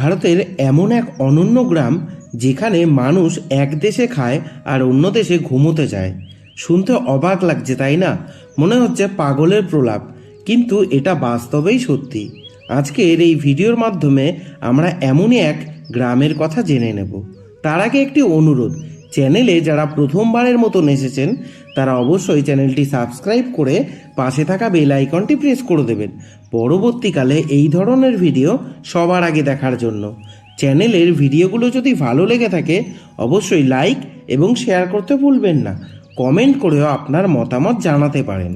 ভারতের এমন এক অনন্য গ্রাম যেখানে মানুষ এক দেশে খায় আর অন্য দেশে ঘুমোতে যায়। শুনতে অবাক লাগছে, তাই না? মনে হচ্ছে পাগলের প্রলাপ। কিন্তু এটা বাস্তবেই সত্যি। আজকের এই ভিডিওর মাধ্যমে আমরা এমনই এক গ্রামের কথা জেনে নেব। তার আগে একটি অনুরোধ। চ্যানেলে যারা প্রথমবারের মতন এসেছেন, তারা অবশ্যই চ্যানেলটি সাবস্ক্রাইব করে পাশে থাকা বেল আইকনটি প্রেস করে দেবেন। পরবর্তীকালে এই ধরনের ভিডিও সবার আগে দেখার জন্য। চ্যানেলের ভিডিওগুলো যদি ভালো লেগে থাকে, অবশ্যই লাইক এবং শেয়ার করতে ভুলবেন না। কমেন্ট করেও আপনার মতামত জানাতে পারেন।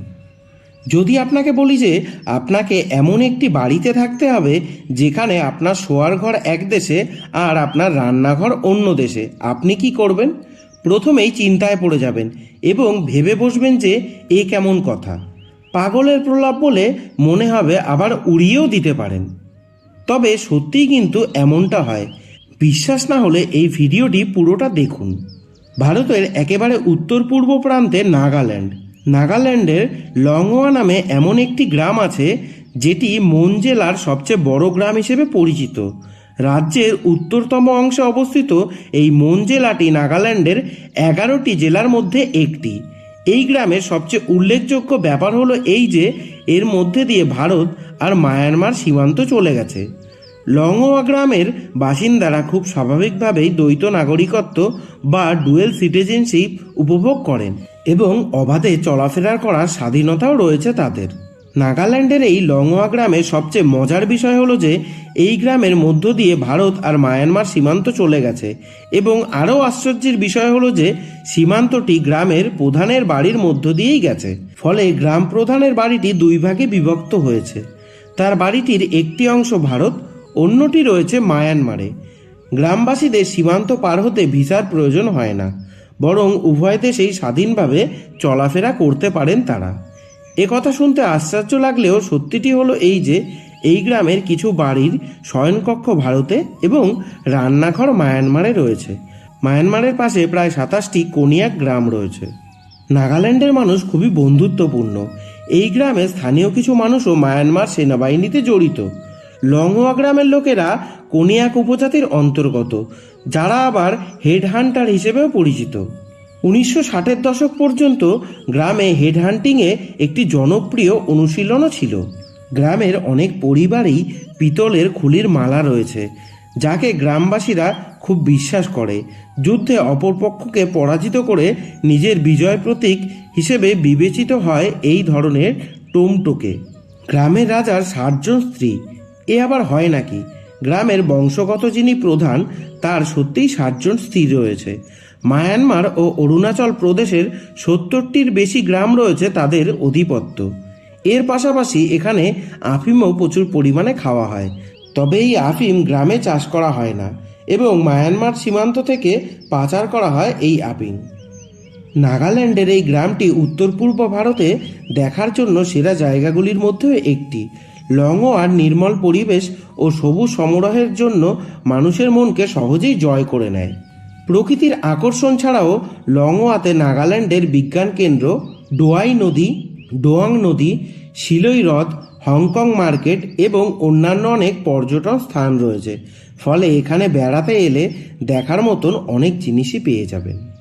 যদি আপনাকে বলি যে আপনাকে এমন একটি বাড়িতে থাকতে হবে, যেখানে আপনার শোয়ার ঘর এক দেশে আর আপনার রান্নাঘর অন্য দেশে, আপনি কি করবেন? প্রথমেই চিন্তায় পড়ে যাবেন এবং ভেবে বসবেন যে এ কেমন কথা। পাগলের প্রলাপ বলে মনে হবে আবার উড়িয়েও দিতে পারেন। তবে সত্যিই কিন্তু এমনটা হয়। বিশ্বাস না হলে এই ভিডিওটি পুরোটা দেখুন। ভারতের একেবারে উত্তর পূর্ব প্রান্তে নাগাল্যান্ড। নাগাল্যান্ডের লংওয়া নামে এমন একটি গ্রাম আছে, যেটি মন জেলার সবচেয়ে বড় গ্রাম হিসেবে পরিচিত। রাজ্যের উত্তরতম অংশে অবস্থিত এই মন জেলাটি নাগাল্যান্ডের এগারোটি জেলার মধ্যে একটি। এই গ্রামের সবচেয়ে উল্লেখযোগ্য ব্যাপার হলো এই যে, এর মধ্যে দিয়ে ভারত আর মায়ানমার সীমান্ত চলে গেছে। লংওয়া গ্রামের বাসিন্দারা খুব স্বাভাবিকভাবেই দ্বৈত নাগরিকত্ব বা ডুয়েল সিটিজেনশিপ উপভোগ করেন এবং অবাধে চলাফেরা করার স্বাধীনতাও রয়েছে তাদের। নাগাল্যান্ডের এই লংওয়া গ্রামের সবচেয়ে মজার বিষয় হলো যে, এই গ্রামের মধ্য দিয়ে ভারত আর মায়ানমার সীমান্ত চলে গেছে। এবং আরও আশ্চর্যের বিষয় হলো যে, সীমান্তটি গ্রামের প্রধানের বাড়ির মধ্য দিয়েই গেছে। ফলে গ্রাম প্রধানের বাড়িটি দুই ভাগে বিভক্ত হয়েছে। তার বাড়িটির একটি অংশ ভারত, অন্যটি রয়েছে মায়ানমারে। গ্রামবাসীদের সীমান্ত পার হতে ভিসার প্রয়োজন হয় না, বরং উভয় দেশেই স্বাধীনভাবে চলাফেরা করতে পারেন তারা। এ কথা শুনতে আশ্চর্য লাগলেও সত্যিটি হলো এই যে, এই গ্রামের কিছু বাড়ির শয়নকক্ষ ভারতে এবং রান্নাঘর মায়ানমারে রয়েছে। মায়ানমারের পাশে প্রায় সাতাশটি কোনিয়াক গ্রাম রয়েছে। নাগাল্যান্ডের মানুষ খুবই বন্ধুত্বপূর্ণ। এই গ্রামে স্থানীয় কিছু মানুষও মায়ানমার সেনাবাহিনীতে জড়িত। লংওয়া গ্রামের লোকেরা কোনিয়াক উপজাতির অন্তর্গত, যারা আবার হেড হান্টার হিসেবেও পরিচিত। উনিশশো ষাটের দশক পর্যন্ত গ্রামে হেড হান্টিংয়ে একটি জনপ্রিয় অনুশীলনও ছিল। গ্রামের অনেক পরিবারেই পিতলের খুলির মালা রয়েছে, যাকে গ্রামবাসীরা খুব বিশ্বাস করে। যুদ্ধে অপরপক্ষকে পরাজিত করে নিজের বিজয় প্রতীক হিসেবে বিবেচিত হয় এই ধরনের টোমটোকে। গ্রামের রাজার ষাটজন স্ত্রী, এ আবার হয় নাকি? গ্রামের বংশগত যিনি প্রধান, তার সত্যিই ষাটজন স্ত্রী রয়েছে। মায়ানমার ও অরুণাচল প্রদেশের সত্তরটির বেশি গ্রাম রয়েছে তাদের অধিপত্য। এর পাশাপাশি এখানে আফিমও প্রচুর পরিমাণে খাওয়া হয়। তবে এই আফিম গ্রামে চাষ করা হয় না এবং মায়ানমার সীমান্ত থেকে পাচার করা হয় এই আফিম। নাগাল্যান্ডের এই গ্রামটি উত্তর পূর্ব ভারতে দেখার জন্য সেরা জায়গাগুলির মধ্যে একটি। লংওয়ার নির্মল পরিবেশ ও সবুজ সমারোহের জন্য মানুষের মনকে সহজেই জয় করে নেয়। প্রকৃতির আকর্ষণ ছাড়াও লংওয়াতে নাগাল্যান্ডের বিজ্ঞান কেন্দ্র, ডোয়াই নদী, ডোয়াং নদী, শিলই হ্রদ, হংকং মার্কেট এবং অন্যান্য অনেক পর্যটন স্থান রয়েছে। ফলে এখানে বেড়াতে এলে দেখার মতন অনেক জিনিসই পেয়ে যাবেন।